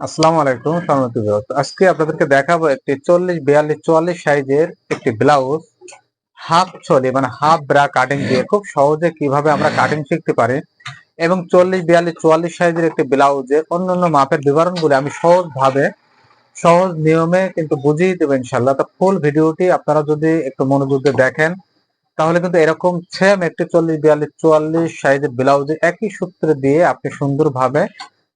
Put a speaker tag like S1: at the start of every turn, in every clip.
S1: আসসালামু আলাইকুম, সম্মানিত আজকে আপনাদেরকে দেখাবো একটি চল্লিশ, বিয়াল্লিশ, চুয়াল্লিশ সাইজের একটি ব্লাউজ। হাফ মানে হাফ ব্রা কাটিং দিয়ে খুব সহজে কীভাবে আমরা কাটিং শিখতে পারি এবং চল্লিশ, বিয়াল্লিশ, চুয়াল্লিশ সাইজের একটি ব্লাউজের অন্যান্য মাপের আমি সহজভাবে, সহজ নিয়মে কিন্তু বুঝিয়ে দেবো ইনশাল্লাহ ফুল ভিডিওটি আপনারা যদি একটু মনোযোগ দিয়ে দেখেন, তাহলে কিন্তু এরকম সেম একটি চল্লিশ, বিয়াল্লিশ, চুয়াল্লিশ সাইজের ব্লাউজে একই সূত্রে দিয়ে আপনি সুন্দরভাবে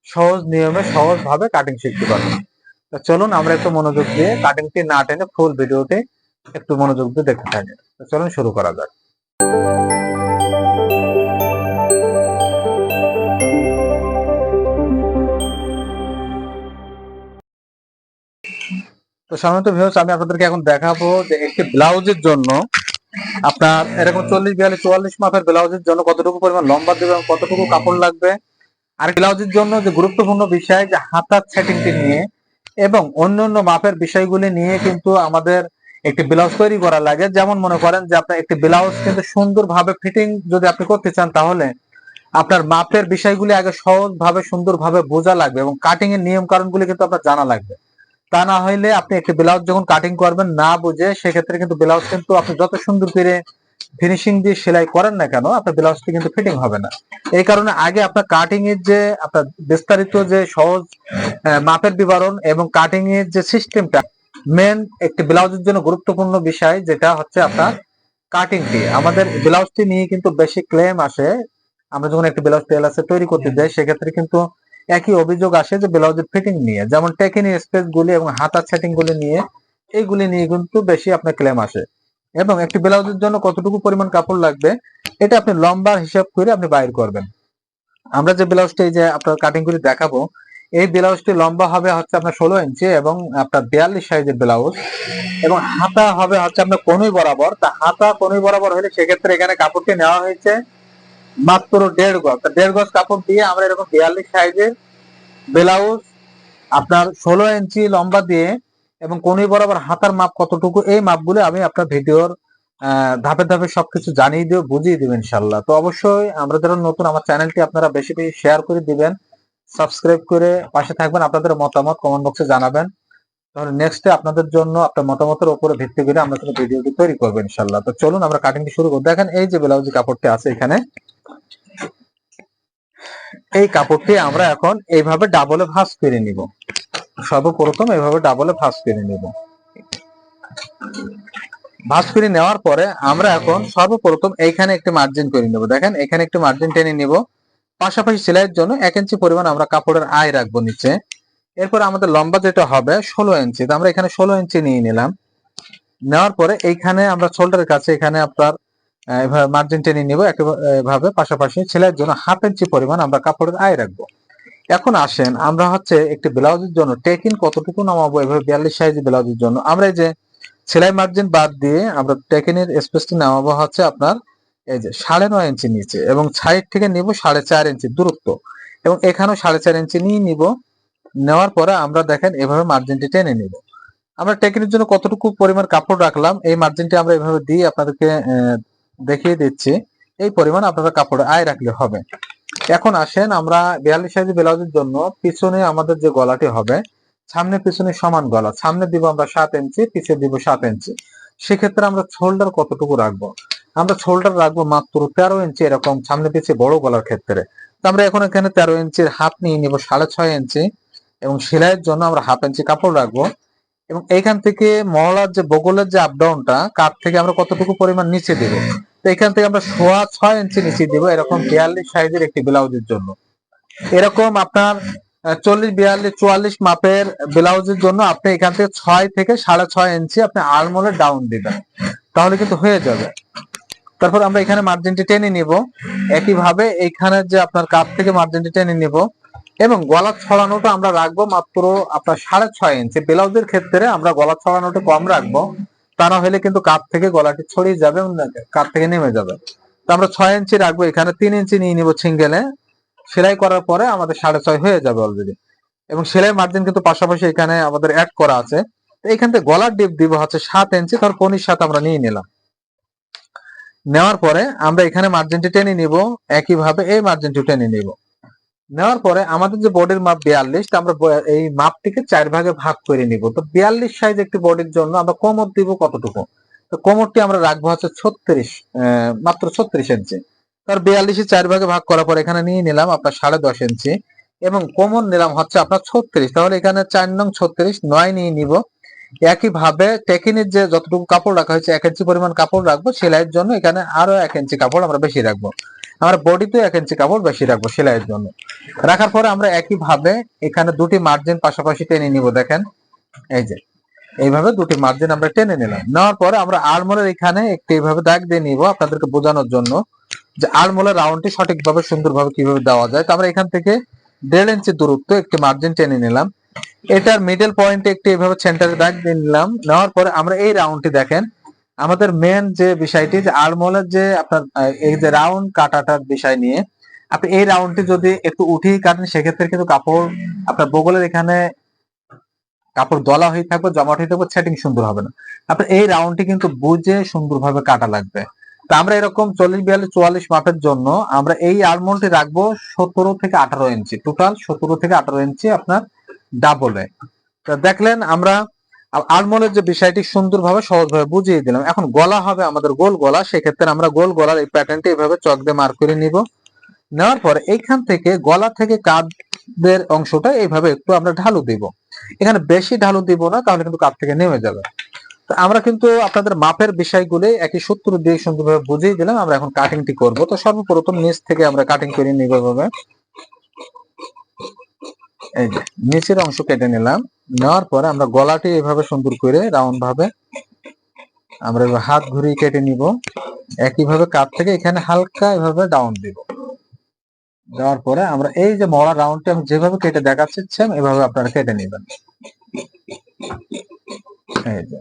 S1: সহজ নিয়মে সহজ ভাবে কাটিং শিখতে পারবেন তো চলুন আমরা একটু মনোযোগ দিয়ে কাটিংটি না টেনে ফুল ভিডিওতে একটু মনোযোগ দিয়ে দেখতে থাকি। তো চলুন শুরু করা যাক। তো সাধারণত ভিউস আমি আপনাদেরকে এখন দেখাবো যে একটি ব্লাউজের জন্য আপনার এরকম চল্লিশ বিয়াল্লিশ, চুয়াল্লিশ মাপের ব্লাউজের জন্য কতটুকু পরিমাণ লম্বা দেবে এবং কতটুকু কাপড় লাগবে। আর ব্লাউজের জন্য যে গুরুত্বপূর্ণ বিষয় যে হাতার সেটিংটি নিয়ে এবং অন্য অন্য মাপের বিষয়গুলি নিয়ে কিন্তু আমাদের একটি ব্লাউজ তৈরি করা লাগে। যেমন মনে করেন যে আপনার একটি ব্লাউজ কিন্তু সুন্দরভাবে ফিটিং যদি আপনি করতে চান তাহলে আপনার মাপের বিষয়গুলি আগে সহজভাবে সুন্দরভাবে বোঝা লাগবে এবং কাটিং এর নিয়ম কারণগুলি কিন্তু আপনার জানা লাগবে। তা না হইলে আপনি একটি ব্লাউজ যখন কাটিং করবেন না বুঝে সেক্ষেত্রে কিন্তু ব্লাউজ কিন্তু আপনি যত সুন্দর করে ফিনিশিং দিয়ে সেলাই করেন না কেন, আপনার ব্লাউজটি কিন্তু ফিটিং হবে না। এই কারণে আগে আপনার কাটিং এর যে, আপনার বিস্তারিত যে সহজ মাপের বিবরণ এবং কাটিং এর যে সিস্টেমটা মেন একটি ব্লাউজের জন্য গুরুত্বপূর্ণ বিষয় যেটা হচ্ছে আপনার কাটিংটি আমাদের ব্লাউজটি নিয়ে কিন্তু বেশি ক্লেম আসে। আমরা যখন একটি ব্লাউজ টেলার্সে তৈরি করতে যাই, সেক্ষেত্রে কিন্তু একই অভিযোগ আসে যে ব্লাউজের ফিটিং নিয়ে। যেমন টেকিনি স্পেস গুলি এবং হাতার সেটিং গুলি নিয়ে, এইগুলি নিয়ে কিন্তু বেশি আপনার ক্লেম আসে। এবং একটি ব্লাউজের জন্য কতটুকু পরিমাণ কাপড় লাগবে, এটা আপনি লম্বার হিসাব করে আপনি বাইর করবেন। আমরা যে ব্লাউজটি, এই যে আপনার কাটিং করে দেখাবো, এই ব্লাউজটি লম্বা হবে হচ্ছে আপনার ষোলো ইঞ্চি এবং আপনার বিয়াল্লিশ সাইজের ব্লাউজ এবং হাতা হবে হচ্ছে আপনার কনুই বরাবর। তা হাতা কনুই বরাবর হলে সেক্ষেত্রে এখানে কাপড়টি নেওয়া হয়েছে মাত্র দেড় গজ। দেড় গজ কাপড় দিয়ে আমরা এরকম বিয়াল্লিশ সাইজের ব্লাউজ আপনার ষোলো ইঞ্চি লম্বা দিয়ে এবং কনুই বরাবর হাতার মাপ কতটুকু, এই মাপগুলো আমি আপনার ভিডিওর ধাপে ধাপে সবকিছু জানিয়ে দিয়ে বুঝিয়ে দিবেন ইনশাল্লাহ তো অবশ্যই আমরা যারা নতুন, আমার চ্যানেলটি আপনারা বেশি বেশি শেয়ার করে দিবেন, সাবস্ক্রাইব করে পাশে থাকবেন, আপনাদের মতামত কমেন্ট বক্সে জানাবেন। তাহলে নেক্সটে আপনাদের জন্য, আপনার মতামতের উপরে ভিত্তি করে আমরা কোনো ভিডিওটি তৈরি করব ইনশাল্লাহ তো চলুন আমরা কাটিংটি শুরু করি। দেখেন এই যে ব্লাউজ কাপড়টি আছে এখানে, এই কাপড়টি আমরা এখন এইভাবে ডাবলে ভাঁজ করে নিব। সর্বপ্রথম এইভাবে ডাবলে ভাঁজ করে নিব। ভাঁজ করে নেওয়ার পরে আমরা এখন সর্বপ্রথম এইখানে একটি মার্জিন করে নেব। দেখেন, এখানে একটি মার্জিন টেনে নিব। পাশাপাশি সেলাইয়ের জন্য এক ইঞ্চি পরিমাণ আমরা কাপড়ের আয় রাখব নিচে। এরপর আমাদের লম্বা যেটা হবে, ষোলো ইঞ্চি। তো আমরা এখানে ষোলো ইঞ্চি নিয়ে নিলাম। নেওয়ার পরে এইখানে আমরা শোল্ডারের কাছে এখানে আপনার মার্জিন টেনে নিব। এভাবে পাশাপাশি সেলাইয়ের জন্য হাফ ইঞ্চি পরিমাণ আমরা কাপড়ের আয় রাখব। এখন আসেন, আমরা হচ্ছে একটি ব্লাউজের জন্য টেকিন কতটুকু নামাবো? এভাবে বিয়াল্লিশ সাইজ ব্লাউজের জন্য। আমরা এই যে সেলাই মার্জিন বাদ দিয়ে আমরা টেকিনের স্পেসটি নামাবো হচ্ছে আপনার এই যে সাড়ে নয় ইঞ্চি নিচে এবং সাইড থেকে নিব সাড়ে চার ইঞ্চি দূরত্ব এবং এখানেও সাড়ে চার ইঞ্চি নিয়ে নিব। নেওয়ার পরে আমরা দেখেন এভাবে মার্জিনটি টেনে নিব। আমরা টেকিনের জন্য কতটুকু পরিমাণ কাপড় রাখলাম? এই মার্জিনটি আমরা এভাবে দিয়ে আপনাদেরকে দেখিয়ে দিচ্ছি। এই পরিমাণ আপনারা কাপড়ে আয় রাখলে হবে। এখন আসেন আমরা বিয়াল্লিশ সাইজ ব্লাউজের জন্য পিছনে আমাদের যে গলাটি হবে, সামনে পিছনে সমান গলা, সামনে দিব আমরা সাত ইঞ্চি পিছিয়ে দিব সাত ইঞ্চি। সেক্ষেত্রে আমরা শোল্ডার কতটুকু রাখব? আমরা শোল্ডার রাখব মাত্র তেরো ইঞ্চি এরকম সামনে পিছিয়ে বড় গলার ক্ষেত্রে। তো আমরা এখন এখানে তেরো ইঞ্চির হাত নিয়ে নিব সাড়ে ছয় ইঞ্চি এবং সেলাইয়ের জন্য আমরা হাফ ইঞ্চি কাপড় রাখব। এবং এইখান থেকে মহলার যে বগলের যে আপ ডাউনটা কাঠ থেকে আমরা কতটুকু পরিমাণ নিচে দিব? তো এখান থেকে আমরা সোয়া ছয় ইঞ্চি নিচে দিব এরকম বিয়াল্লিশ সাইজের একটি ব্লাউজের জন্য। এরকম আপনার চল্লিশ, বিয়াল্লিশ, চুয়াল্লিশ মাপের ব্লাউজের জন্য আপনি এখান থেকে ছয় থেকে সাড়ে ছয় ইঞ্চি আপনি আলমোলে ডাউন দিবেন। তাহলে কিন্তু হয়ে যাবে। তারপর আমরা এখানে মার্জিনটি টেনে নিব। একইভাবে এইখানে যে আপনার কাপ থেকে মার্জিনটি টেনে নিব। এবং গলা ছড়ানোটা আমরা রাখব মাত্র আপনার সাড়ে ছয় ইঞ্চি ব্লাউজের ক্ষেত্রে আমরা গলা ছড়ানোটা কম রাখব। তা না হলে কিন্তু কাপ থেকে গলাটি ছড়িয়ে যাবে কাপ থেকে নেমে যাবে। তো আমরা ছয় ইঞ্চি রাখব। এখানে তিন ইঞ্চি নিয়ে নিব সিঙ্গেলে। সেলাই করার পরে আমাদের সাড়ে ছয় হয়ে যাবে অলরেডি এবং সেলাই মার্জিন কিন্তু পাশাপাশি এখানে আমাদের অ্যাড করা আছে। তো এখান থেকে গলার ডিপ দিব হচ্ছে সাত ইঞ্চি তার পনির সাত আমরা নিয়ে নিলাম। নেওয়ার পরে আমরা এখানে মার্জিনটি টেনে নিব। একইভাবে এই মার্জিনটি টেনে নিব। নেওয়ার পরে আমাদের যে বডির মাপ বিয়াল্লিশ আমরা এই মাপটিকে চার ভাগে ভাগ করে নিব। তো বিয়াল্লিশ সাইজ একটি বডির জন্য আমরা কোমর দিব কতটুকু? তো কোমরটি আমরা রাখব হচ্ছে ছত্রিশ মাত্র ছত্রিশ ইঞ্চি তার বিয়াল্লিশে চার ভাগে ভাগ করার পর এখানে নিয়ে নিলাম আপনার সাড়ে দশ ইঞ্চি এবং কোমর নিলাম হচ্ছে আপনার ছত্রিশ। তাহলে এখানে চার নং ছত্রিশ, নয় নিয়ে নিব। একই ভাবে টেকিনের যে যতটুকু কাপড় রাখা হয়েছে, এক ইঞ্চি পরিমাণ কাপড় রাখব। সেলাইয়ের জন্য এখানে আরও এক ইঞ্চি কাপড় আমরা বেশি রাখব। আমরা বডিতে এক ইঞ্চি কাপড় বেশি রাখব সেলাইয়ের জন্য। রাখার পরে আমরা একই ভাবে এখানে দুটি মার্জিন পাশাপাশি টেনে নিব, দেখেন। এই যে, এইভাবে দুটি মার্জিন আমরা টেনে নিলাম। নেওয়ার পরে আমরা আড়মোলের এখানে একটি এইভাবে দাগ দিয়ে নিব আপনাদেরকে বোঝানোর জন্য যে আড়মোলের রাউন্ডটি সঠিকভাবে, সুন্দরভাবে কীভাবে দেওয়া যায়। তো আমরা এখান থেকে দেড় ইঞ্চি দূরত্ব একটি মার্জিন টেনে নিলাম। এটার মিডল পয়েন্টে একটি এইভাবে সেন্টারে দাগ দিয়ে নিলাম। নেওয়ার পরে আমরা এই রাউন্ডটি দেখেন আমাদের মেন যে বিষয়টি যে আড়মোলের যে আপনার এই যে রাউন্ড কাটাটার বিষয় নিয়ে, আপনি এই রাউন্ডটি যদি একটু উঠিয়ে কাটেন, সেক্ষেত্রে কিন্তু কাপড়, আপনার বগলের এখানে কাপড় দলা হয়ে থাকবে, জমাট হয়ে থাকবে সেটিং সুন্দর হবে না। আপনার এই রাউন্ডটি কিন্তু বুঝে সুন্দরভাবে কাটা লাগবে। তা আমরা এরকম চল্লিশ, বিয়াল্লিশ, চুয়াল্লিশ মাপের জন্য আমরা এই আলমন্ডটি রাখব সতেরো থেকে আঠারো ইঞ্চি টোটাল সতেরো থেকে আঠারো ইঞ্চি আপনার ডাবলে তা দেখলেন আমরা আলমন্ডের যে বিষয়টি সুন্দরভাবে, সহজভাবে বুঝিয়ে দিলাম। এখন গলা হবে আমাদের গোল গলা, সেক্ষেত্রে আমরা গোল গলার এই প্যাটার্নটি এভাবে চক দিয়ে মার্ক করে নিব। নেওয়ার পরে এইখান থেকে গলা থেকে কাঁধের অংশটা এইভাবে একটু আমরা ঢালু দিব। এখানে বেশি ঢালু দিব না তাহলে কিন্তু কাঁধ থেকে নেমে যাবে। তো আমরা কিন্তু আপনাদের মাপের বিষয়গুলো একই সূত্র দিয়ে সুন্দরভাবে বুঝিয়ে দিলাম, আমরা এখন কাটিংটি করব। তো সর্বপ্রথম নিচ থেকে আমরা কাটিং করে নিব এভাবে। এই যে, নিচের অংশ কেটে নিলাম। নেওয়ার পরে আমরা গলাটি এভাবে সুন্দর করে রাউন্ড ভাবে আমরা হাত ঘুরিয়ে কেটে নিব। একইভাবে কাপ থেকে এখানে হালকা এভাবে ডাউন দিব। দেওয়ার পরে আমরা এই যে মরা রাউন্ডটি আমি যেভাবে কেটে দেখাচ্ছি এভাবে আপনারা কেটে নেবেন। এই যে।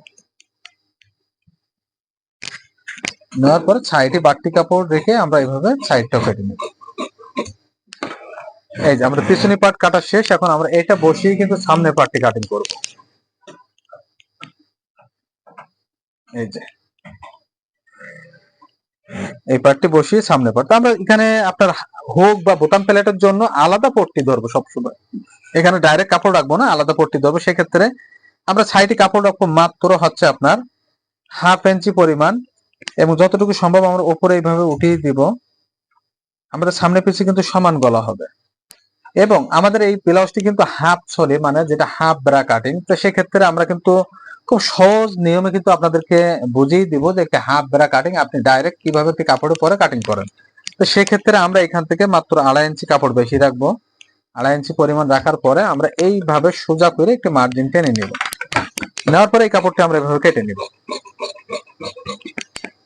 S1: নেওয়ার পরে সাইডে বাড়তি কাপড় রেখে আমরা এইভাবে সাইডটাও কেটে নেব। এই যে আমরা পিছনে পার্ট কাটা শেষ, এখন আমরা এটা বসিয়ে কিন্তু সামনের পার্টটি কাটিং করব। এই যে। এই পার্টটি বসিয়ে সামনে পার্ট আমরা এখানে আপনার হোক বা বোতাম প্লেটের জন্য আলাদা পট্টি ধরবো সবসময়। এখানে ডাইরেক্ট কাপড় রাখব না, আলাদা পট্টি ধরবো। সেক্ষেত্রে আমরা সাইডে কাপড় রাখব মাত্র হচ্ছে আপনার হাফ ইঞ্চি পরিমাণ এবং যতটুকু সম্ভব আমরা উপরে এইভাবে উঠিয়ে দিব। আমাদের সামনে পিছিয়ে কিন্তু সমান গলা হবে। এবং আমাদের এই ব্লাউজটি কিন্তু হাফ ছলে মানে যেটা হাফ ব্রা কাটিং তো সেক্ষেত্রে আমরা কিন্তু খুব সহজ নিয়মে কিন্তু আপনাদেরকে বুঝিয়ে দিব যে একটা হাফ ব্রা কাটিং আপনি ডাইরেক্ট কীভাবে কাপড়ের পরে কাটিং করেন। তো সেক্ষেত্রে আমরা এখান থেকে মাত্র আড়াই ইঞ্চি কাপড় বেশি রাখব। আড়াই ইঞ্চি পরিমাণ রাখার পরে আমরা এইভাবে সোজা করে একটি মার্জিন টেনে নিব। নেওয়ার পরে এই কাপড়টা আমরা এভাবে কেটে নিব।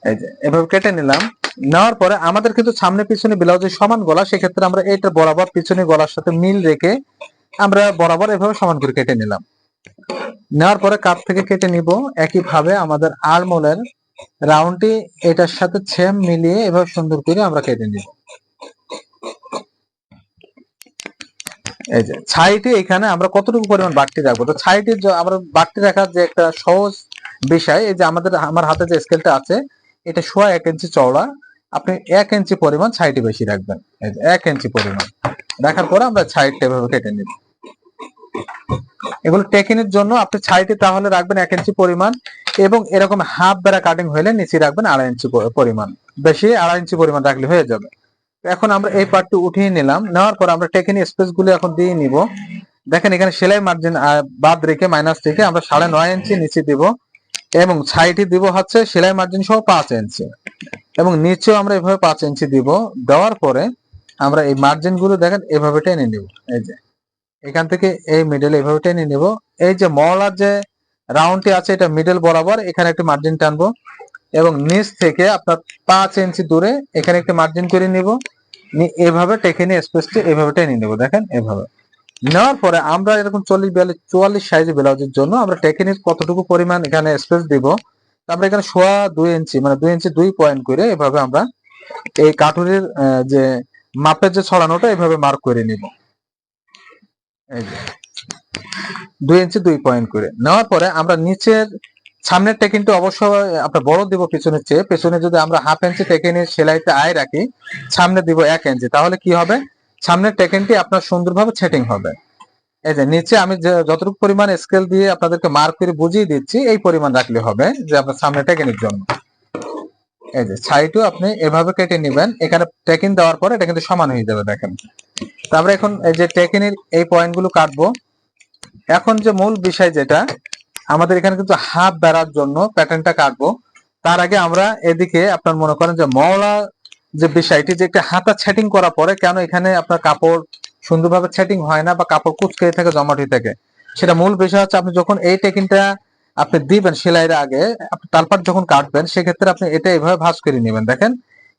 S1: এই যে, এভাবে কেটে নিলাম। নেওয়ার পরে আমাদের কিন্তু সামনে পিছনে ব্লাউজের সমান গলা, সেক্ষেত্রে আমরা এটা বরাবর পিছনে গলার সাথে মিল রেখে আমরা বরাবর এভাবে সমান করে কেটে নিলাম। নেওয়ার পরে কাপ থেকে কেটে নিব। একইভাবে আমাদের আলমোলের রাউন্ডটি এটার সাথে সেম মিলিয়ে এভাবে সুন্দর করে আমরা কেটে নিব। এই যে, ছাইটি এখানে আমরা কতটুকু পরিমাণ বাড়তি রাখব? তো ছাইটি আমরা বাড়তি রাখার যে একটা সহজ বিষয়, এই যে আমাদের, আমার হাতে যে স্কেলটা আছে, এটা সোয়া এক ইঞ্চি চওড়া। আপনি এক ইঞ্চি পরিমাণ ছাইটি বেশি রাখবেন। এক ইঞ্চি পরিমাণ। রাখার পরে আমরা ছাইটটা এভাবে কেটে নিব। এগুলো টেকিনের জন্য আপনি ছাইটি তাহলে রাখবেন এক ইঞ্চি পরিমাণ এবং এরকম হাফ বেড়া কাটিং হলে নিচে রাখবেন আড়াই ইঞ্চি পরিমাণ। বেশি আড়াই ইঞ্চি পরিমাণ রাখলে হয়ে যাবে। এখন আমরা এই পার্টটি উঠিয়ে নিলাম। নেওয়ার পর আমরা টেকিনি স্পেসগুলো এখন দিয়ে নিব। দেখেন এখানে সেলাই মার্জিন বাদ রেখে মাইনাস রেখে আমরা সাড়ে নয় ইঞ্চি নিচে দিব। এবং ছাইটি দিব হচ্ছে সেলাই মার্জিন সহ পাঁচ ইঞ্চি এবং নিচেও আমরা এভাবে পাঁচ ইঞ্চি দিব। দেওয়ার পরে আমরা এই মার্জিনগুলো দেখেন, এভাবে টেনে নিব। এই যে, এখান থেকে এই মিডল এভাবে টেনে নিব। এই যে মলার যে রাউন্ডটি আছে, এটা মিডল বরাবর, এখানে একটা মার্জিন টানবো। এবং নিচ থেকে আপনার পাঁচ ইঞ্চি দূরে এখানে একটা মার্জিন করে নিব। এভাবে টেকে নিয়ে স্পেসটি এভাবে টেনে নিব। দেখেন, এভাবে। নেওয়ার পরে আমরা এরকম চল্লিশ বিয়াল্লিশ, চুয়াল্লিশ সাইজ ব্লাউজের জন্য আমরা টেকনিক কতটুকু পরিমাণ এখানে স্পেস দিব তো আমরা এখানে সোয়া দুই ইঞ্চি মানে দুই ইঞ্চি দুই পয়েন্ট করে এভাবে আমরা এই কাঠুরির যে মাপের যে ছড়ানোটা এভাবে মার্ক করে নিব। এই যে, দুই ইঞ্চি দুই পয়েন্ট করে। নেওয়ার পরে আমরা নিচের সামনের টেকিনটা অবশ্যই আমরা বড় দিব পিছনের চেয়ে, পেছনে যদি আমরা হাফ ইঞ্চি টেকিনের সেলাইতে আয় রাখি, সামনে দিব এক ইঞ্চি তাহলে কি হবে? সামনের টেকেনটি আপনার সুন্দরভাবে সেটিং হবে। এই যে নিচে আমি যতটুকু পরিমাণ স্কেল দিয়ে আপনাদেরকে মার্ক করে বুঝিয়ে দিচ্ছি, এই পরিমাণ রাখলে হবে যে আপনার সামনে টেকেনের জন্য। এই যে সাইডও আপনি এভাবে কেটে নেবেন, এখানে টেকিন দেওয়ার পরে এটা কিন্তু সমান হয়ে যাবে, দেখেন। তারপরে এখন এই যে টেকিনের এই পয়েন্টগুলো কাটবো। এখন যে মূল বিষয় যেটা, আমাদের এখানে কিন্তু হাফ বেড়ার জন্য প্যাটার্নটা কাটবো। তার আগে আমরা এদিকে আপনার মনে করেন যে মওলা যে বিষয়টি যে একটা হাতা সেটিং করার পরে কেন এখানে আপনার কাপড় সুন্দরভাবে সেটিং হয় না বা কাপড় কুচকে থাকে জমাট হয়ে থাকে? সেটা মূল বিষয় হচ্ছে আপনি যখন এই টেকিনটা আপনি দিবেন সেলাইয়ের আগে, আপনি তালপাট যখন কাটবেন, সেক্ষেত্রে আপনি এটা এইভাবে ভাঁজ করে নেবেন। দেখেন,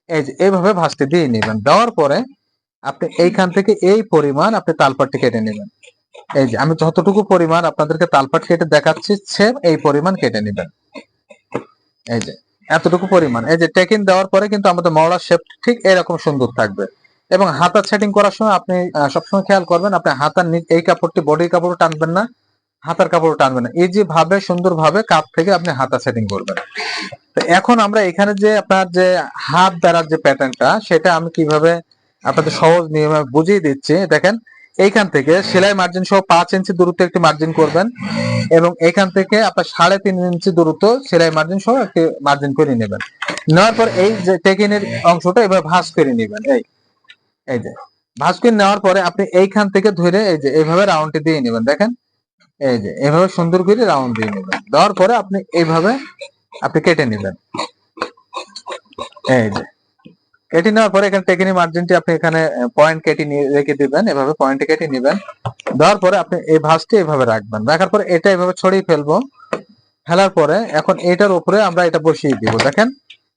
S1: এই যে এইভাবে ভাঁজটি দিয়ে নেবেন। দেওয়ার পরে আপনি এইখান থেকে এই পরিমাণ আপনি তালপাটটি কেটে নেবেন। এই যে আমি যতটুকু পরিমাণ আপনাদেরকে তালপাট কেটে দেখাচ্ছি সেম এই পরিমাণ কেটে নেবেন। এই যে এতটুকু পরিমাণ। এই যে টেকিন দেওয়ার পরে কিন্তু আমাদের মওড়ার শেপ ঠিক এরকম সুন্দর থাকবে। এবং হাতার সেটিং করার সময় আপনি সবসময় খেয়াল করবেন, আপনি হাতার এই কাপড়টি বডির কাপড় টানবেন না, হাতার কাপড় টানবেন না। এই যে ভাবে, সুন্দরভাবে কাপ থেকে আপনি হাতা সেটিং করবেন। তো এখন আমরা এখানে যে আপনার যে হাত দ্বারার যে প্যাটার্নটা সেটা আমি কীভাবে আপনাদের সহজ নিয়মে বুঝিয়ে দিচ্ছি, দেখেন এইখান থেকে সেলাই মার্জিন সহ পাঁচ ইঞ্চি দূরত্বে একটি মার্জিন করবেন এবং এখান থেকে আপনার সাড়ে তিন ইঞ্চি দূরত্ব সেলাই মার্জিন সহ একটি মার্জিন করে নেবেন। নেওয়ার পর এই যে টেকিনের অংশটা এভাবে ভাঁজ করে নেবেন, এই এই যে। ভাঁজ করে নেওয়ার পরে আপনি এইখান থেকে ধরে এই যে এইভাবে রাউন্ডটি দিয়ে নেবেন, দেখেন? এই যে, এভাবে সুন্দর করে রাউন্ড দিয়ে নেবেন। দেওয়ার পরে আপনি এইভাবে আপনি কেটে নেবেন। এই যে কেটে নেওয়ার পরে এখানে টেকিনি মার্জিনটি আপনি এখানে পয়েন্ট কেটে নিয়ে রেখে দিবেন, এভাবে পয়েন্ট কেটে নেবেন। দেওয়ার পরে আপনি এই ভাঁজটি এভাবে রাখবেন। রাখার পরে এটা এভাবে ছড়িয়ে ফেলব। ফেলার পরে এখন এটার উপরে আমরা এটা বসিয়ে দিব, দেখেন?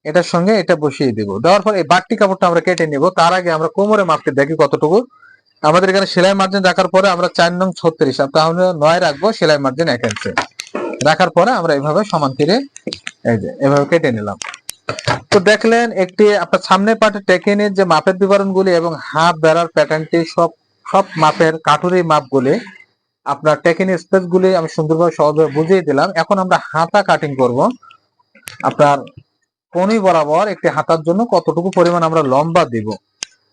S1: এটার সঙ্গে এটা বসিয়ে দিব। দেওয়ার পরে এই বাড়তি কাপড়টা আমরা কেটে নিব। তার আগে আমরা কোমরে মাপটি দেখি কতটুকু। আমাদের এখানে সেলাই মার্জিন রাখার পরে আমরা চার নং ছত্রিশ তাহলে নয় রাখব সেলাই মার্জিন এক রাখার পরে আমরা এইভাবে সমান করে, এই যে, এভাবে কেটে নিলাম। তো দেখলেন একটি আপনার সামনের পাটে টেকেনের যে মাপের বিবরণগুলি এবং হাফ বেড়ার প্যাটার্নটি সব সব মাপের কাঠুরি মাপগুলি আপনার টেকেনের স্পেস গুলি আমি সুন্দরভাবে সহজভাবে বুঝিয়ে দিলাম। এখন আমরা হাতা কাটিং করব। আপনার কনুই বরাবর একটি হাতার জন্য কতটুকু পরিমাণ আমরা লম্বা দিব।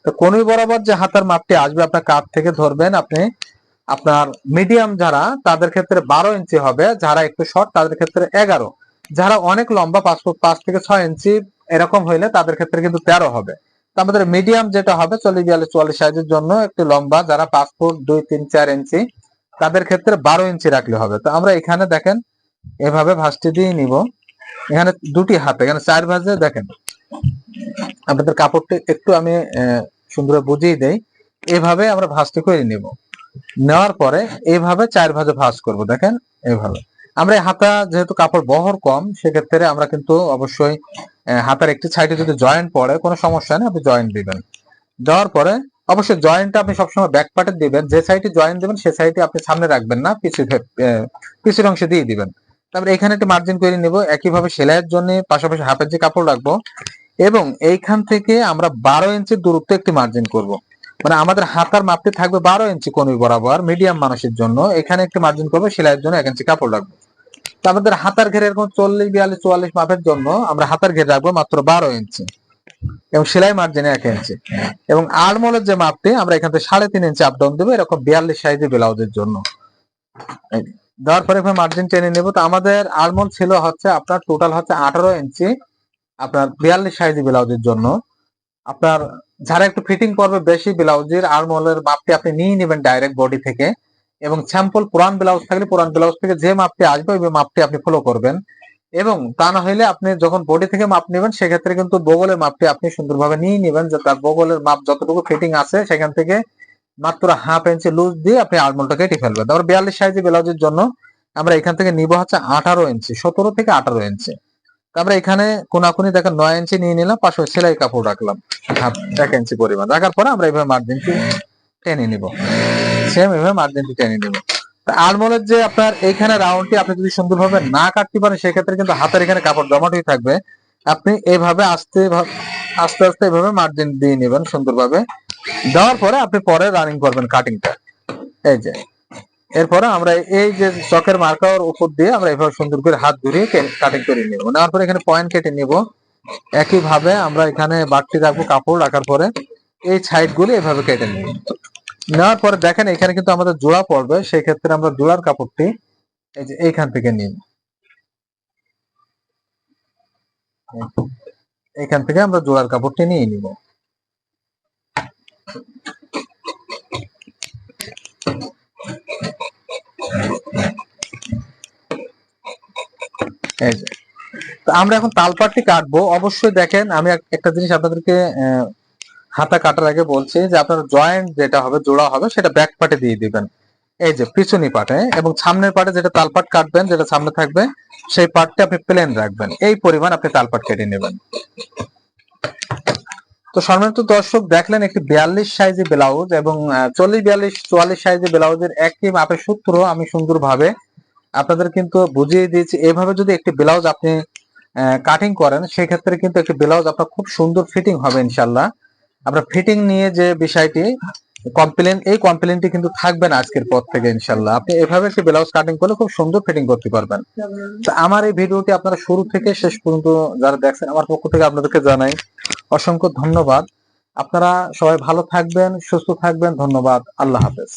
S1: তো কনুই বরাবর যে হাতার মাপটি আসবে আপনার কাঠ থেকে ধরবেন আপনি, আপনার মিডিয়াম যারা, তাদের ক্ষেত্রে বারো ইঞ্চি হবে, যারা একটু শর্ট তাদের ক্ষেত্রে এগারো। যারা অনেক লম্বা পাঁচ পাঁচ থেকে ছয় ইঞ্চি এরকম হইলে তাদের ক্ষেত্রে কিন্তু তেরো হবে। আমাদের মিডিয়াম যেটা হবে, চল্লিশ বিয়াল্লিশ চুয়াল্লিশ সাইজের জন্য একটু লম্বা, যারা পাঁচ ফুট, দুই, তিন, চার ইঞ্চি, তাদের ক্ষেত্রে বারো ইঞ্চি রাখলে হবে। তো আমরা এখানে দেখেন, এভাবে ভাঁজটি দিয়ে নিব। এখানে দুটি হাতে, এখানে চার ভাঁজে দেখেন। আপনাদের কাপড়টি একটু আমি সুন্দর বুঝিয়ে দেই। এভাবে আমরা ভাঁজটি করে নিব। নেওয়ার পরে এইভাবে চার ভাঁজে ভাঁজ করব, দেখেন এইভাবে আমরা হাতা যেহেতু কাপড় বহর কম, সেক্ষেত্রে আমরা কিন্তু অবশ্যই হাতার একটি সাইডে যদি জয়েন্ট পড়ে, কোনো সমস্যা নেই, আপনি জয়েন্ট দিবেন। দেওয়ার পরে অবশ্যই জয়েন্টটা আপনি সবসময় ব্যাক পার্টে দিবেন, যে সাইডে জয়েন্ট দিবেন, সে সাইডে আপনি সামনে রাখবেন না, পিছু পিছুর অংশে দিয়ে দিবেন। তারপরে এখানে একটি মার্জিন করে নিব, একইভাবে সেলাইয়ের জন্য পাশাপাশি হাফের যে কাপড় রাখব, এবং এইখান থেকে আমরা বারো ইঞ্চির দূরত্ব একটি মার্জিন করব। মানে আমাদের হাতার মাপটি থাকবে বারো ইঞ্চি কনুই বরাবর মিডিয়াম মানুষের জন্য। এখানে একটি মার্জিন করব, সেলাইয়ের জন্য এক ইঞ্চি কাপড় রাখব। আমাদের হাতার ঘেরে এরকম চল্লিশ, বিয়াল্লিশ, চুয়াল্লিশ মাপের জন্য আমরা হাতার ঘেরে রাখব মাত্র বারো ইঞ্চি। এবং সেলাই মার্জিনে এক ইঞ্চি। এবং আড়মোলের যে মাপটি, আমরা এখান থেকে সাড়ে তিন ইঞ্চি আপ ডাউন দেবো, এরকম বিয়াল্লিশ সাইজের ব্লাউজের জন্য। দেওয়ার পরে মার্জিন টেনে নেব। তো আমাদের আলমোল ছিল হচ্ছে আপনার টোটাল হচ্ছে আঠারো ইঞ্চি, আপনার বিয়াল্লিশ সাইজের ব্লাউজের জন্য। আপনার যারা একটু ফিটিং করবে, বেশি ব্লাউজের আলমোলের মাপটি আপনি নিয়ে নেবেন ডাইরেক্ট বডি থেকে। এবং স্যাম্পল পুরান ব্লাউজ থাকলে পুরান ব্লাউজ থেকে যে মাপটি আসবে, ওই মাপটি আপনি ফলো করবেন। এবং তা না হইলে আপনি যখন বডি থেকে মাপ নেবেন, সেক্ষেত্রে কিন্তু বগলের মাপটি আপনি সুন্দরভাবে নিয়ে নেবেন, যে তার বগলের মাপ যতটুকু ফিটিং আছে, সেখান থেকে মাত্র হাফ ইঞ্চি লুজ দিয়ে আপনি আলমোলটা কেটে ফেলবেন। তারপর বিয়াল্লিশ সাইজের ব্লাউজের জন্য আমরা এখান থেকে নিব হচ্ছে আঠারো ইঞ্চি সতেরো থেকে আঠারো ইঞ্চি তারপরে এখানে কোনাকুনি দেখেন নয় ইঞ্চি নিয়ে নিলাম, পাশে সেলাই কাপড় রাখলাম, হাফ এক ইঞ্চি পরিমাণ। রাখার পরে আমরা এইভাবে মার্জিনটি টেনে নিব। সেম এভাবে মার্জিনটি টেনে নিব। আলমোলের যে আপনার এইখানে রাউন্ডটি আপনি যদি সুন্দরভাবে না কাটতে পারেন, সেক্ষেত্রে কিন্তু হাতের এখানে কাপড় জমাট হয়ে থাকবে। আপনি এইভাবে আস্তে আস্তে আস্তে এভাবে মার্জিন দিয়ে নেবেন সুন্দরভাবে। দেওয়ার পরে আপনি পরে রানিং করবেন কাটিংটা এই যে। এরপরে আমরা এই যে চকের মার্কার উপর দিয়ে আমরা এভাবে সুন্দর করে হাত ঘুরিয়ে কাটিং করে নেব। নেওয়ার পরে এখানে পয়েন্ট কেটে নেব। একই ভাবে আমরা এখানে বাড়তি রাখব কাপড় রাখার পরে এই সাইডগুলো এভাবে কেটে নিব। নেওয়ার পরে দেখেন এখানে কিন্তু আমাদের জোড়া পড়বে সেই ক্ষেত্রে আমরা জোড়ার কাপড়টি এই যে এইখান থেকে নিব এখান থেকে আমরা জোড়ার কাপড়টি নিয়ে নিব। এই যে। তো আমরা এখন তালপাটটি কাটবো। অবশ্যই দেখেন, আমি একটা জিনিস আপনাদেরকে হাতা কাটার আগে বলছি যে আপনার জয়েন্ট যেটা হবে, জোড়া হবে, সেটা ব্যাক পার্টে দিয়ে দিবেন। এই যে পিছনি পাটে এবং সামনের পাটে যেটা তালপাট কাটবেন, যেটা সামনে থাকবে, সেই পাটটা আপনি প্লেন রাখবেন। এই পরিমাণ আপনি তালপাট কেটে নেবেন। তো সম্মানিত দর্শক, দেখলেন একটি বিয়াল্লিশ সাইজে ব্লাউজ এবং চল্লিশ বিয়াল্লিশ, চুয়াল্লিশ সাইজে ব্লাউজের একটি মাপের সূত্র আমি সুন্দরভাবে আপনাদের কিন্তু বুঝিয়ে দিয়েছি। এভাবে যদি একটি ব্লাউজ আপনি কাটিং করেন, সেক্ষেত্রে কিন্তু একটি ব্লাউজ আপনার খুব সুন্দর ফিটিং হবে ইনশাল্লাহ আমরা ফিটিং নিয়ে যে বিষয়টি কমপ্লেন এই কমপ্লেনটি কিন্তু থাকবে না আজকের পর থেকে ইনশাল্লাহ আপনি এভাবে একটি ব্লাউজ কাটিং করলে খুব সুন্দর ফিটিং করতে পারবেন। তো আমার এই ভিডিওটি আপনারা শুরু থেকে শেষ পর্যন্ত যারা দেখছেন, আমার পক্ষ থেকে আপনাদেরকে জানাই অসংখ্য ধন্যবাদ। আপনারা সবাই ভালো থাকবেন, সুস্থ থাকবেন, ধন্যবাদ। আল্লাহ হাফেজ।